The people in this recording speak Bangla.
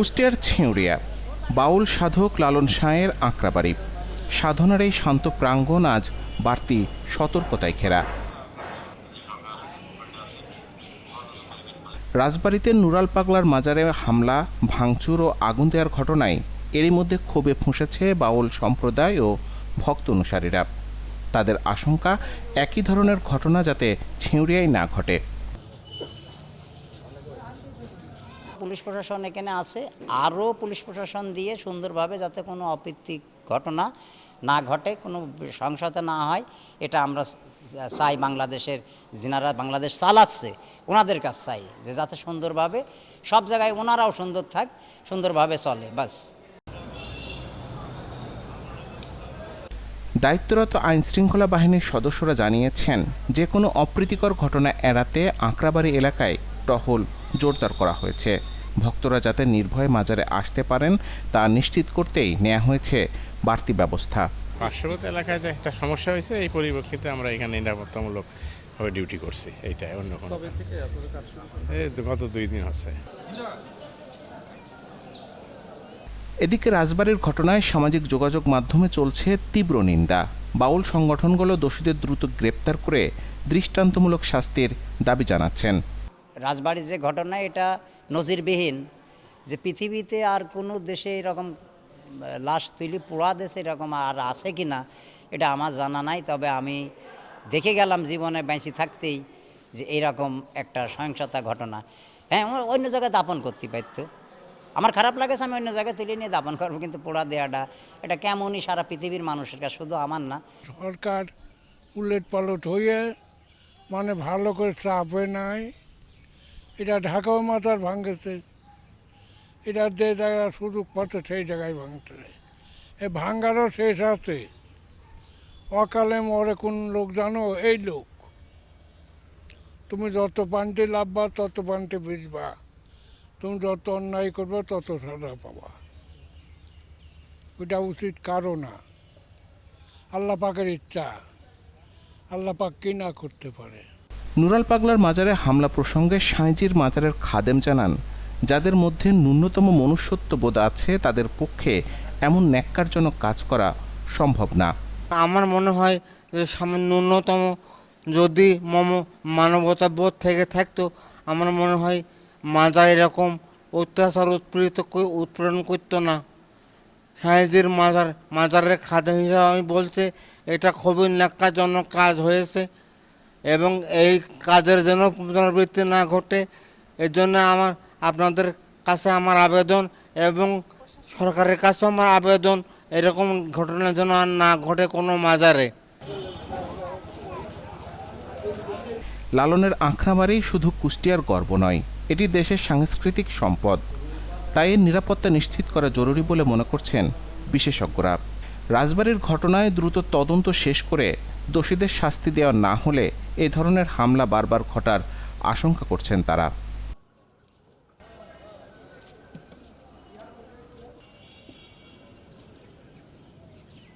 কুষ্টিয়ার ছেউরিয়া বাউল সাধক লালন সাঁয়ের আঁকড়াবাড়ি। সাধনার এই শান্ত প্রাঙ্গণ আজ বাড়তি সতর্কতায় ঘেরা। রাজবাড়িতে নুরাল পাগলার মাজারে হামলা, ভাঙচুর ও আগুন দেওয়ার ঘটনায় এরই মধ্যে ক্ষোভে ফুঁসেছে বাউল সম্প্রদায় ও ভক্ত অনুসারীরা। তাদের আশঙ্কা একই ধরনের ঘটনা যাতে ছেউরিয়ায় না ঘটে। পুলিশ প্রশাসন এখানে আছে। আরও পুলিশ প্রশাসন দিয়ে সুন্দরভাবে যাতে কোনো অপ্রীতিক ঘটনা না ঘটে, কোনো সংসদে না হয়, এটা আমরা চাই বাংলাদেশের যিনারা, বাংলাদেশ চালাচ্ছে, ওনাদের কাছ চাই, যে যাতে সুন্দরভাবে সব জায়গায় ওনারাও সুন্দর থাক, সুন্দরভাবে চলে, বাস। দায়িত্বরত আইন শৃঙ্খলা বাহিনীর সদস্যরা জানিয়েছেন, যে কোনো অপ্রীতিকর ঘটনা এড়াতে আঁকড়াবাড়ি এলাকায় টহল জোরদার করা হয়েছে। ভক্তরা যাতে নির্ভয়ে মাজারে আসতে পারেন তা নিশ্চিত করতেই নেওয়া হয়েছে বাড়তি ব্যবস্থা। পার্শ্ববর্তী এলাকায় যে একটা সমস্যা হয়েছে এই পরিপ্রেক্ষিতে আমরা এখানে নিরাপত্তামূলক ভাবে ডিউটি করছি। এইটাই অন্য কোনো এই গত দুই দিন হচ্ছে। এদিকে রাজবাড়ির ঘটনায় সামাজিক যোগাযোগ মাধ্যমে চলছে তীব্র নিন্দা। বাউল সংগঠনগুলো দোষীদের দ্রুত গ্রেপ্তার করে দৃষ্টান্তমূলক শাস্তির দাবি জানাচ্ছেন। রাজবাড়ির যে ঘটনা, এটা নজিরবিহীন। যে পৃথিবীতে আর কোনো দেশে এরকম লাশ তুলি পোড়া দেশে এরকম আর আছে কি না এটা আমার জানা নাই। তবে আমি দেখে গেলাম জীবনে বেঁচে থাকতেই যে এইরকম একটা সহিংসতা ঘটনা। হ্যাঁ অন্য জায়গায় দাপন করতে পারত। আমার খারাপ লাগেছে, আমি অন্য জায়গায় তুলে নিয়ে দাপন করব, কিন্তু পোড়া দেওয়াটা এটা কেমনই সারা পৃথিবীর মানুষের কাছে? শুধু আমার না। সরকার উলট পালট হয়ে মানে ভালো করে চাপে নাই। এটা ঢাকাও মাথার ভাঙেছে। এটা যে জায়গায় সুযোগ পাচ্ছে, সেই জায়গায় ভাঙতে এ ভাঙ্গারও শেষ আছে। অকালে মরে কোন লোক জানো? এই লোক। তুমি যত পান্তি লাভবা, তত পান্তি বেচবা তুমি যত অন্যায় করবে, তত সাজা পাবা। ওইটা উচিত কারও না। আল্লাহ পাকের ইচ্ছা। আল্লাহ পাক কি না করতে পারে? নুরাল পাগলার মাজারে হামলা প্রসঙ্গে সাঁইজির মাজারের খাদেম জানান, যাদের মধ্যে ন্যূনতম মনুষ্যত্ব বোধ আছে, তাদের পক্ষে এমন ন্যাক্কারজনক কাজ করা সম্ভব না। আমার মনে হয় যে ন্যূনতম যদি মম মানবতা বোধ থেকে থাকতো, আমার মনে হয় মাজার এরকম অত্যাচার উৎপীড়িত উৎপীড়ন করতো না। সাহেজির মাজার, মাজারের খাদেম হিসাবে আমি বলছি, এটা খুবই ন্যাক্কাজনক কাজ হয়েছে। এবং এই কাজের যেন পুনরাবৃত্তি না ঘটে, এর জন্য আমার, আপনাদের কাছে আমার আবেদন এবং সরকারের কাছে আমার আবেদন, এরকম ঘটনা যেন আর না ঘটে কোনো মাজারে। লালনের আঁখড়াবাড়ি শুধু কুষ্টিয়ার গর্ব নয়, এটি দেশের সাংস্কৃতিক সম্পদ। তাই এর নিরাপত্তা নিশ্চিত করা জরুরি বলে মনে করছেন বিশেষজ্ঞরা। রাজবাড়ির ঘটনায় দ্রুত তদন্ত শেষ করে দোষীদের শাস্তি দেওয়া না হলে এ ধরনের হামলা বারবার ঘটার আশঙ্কা করছেন তারা।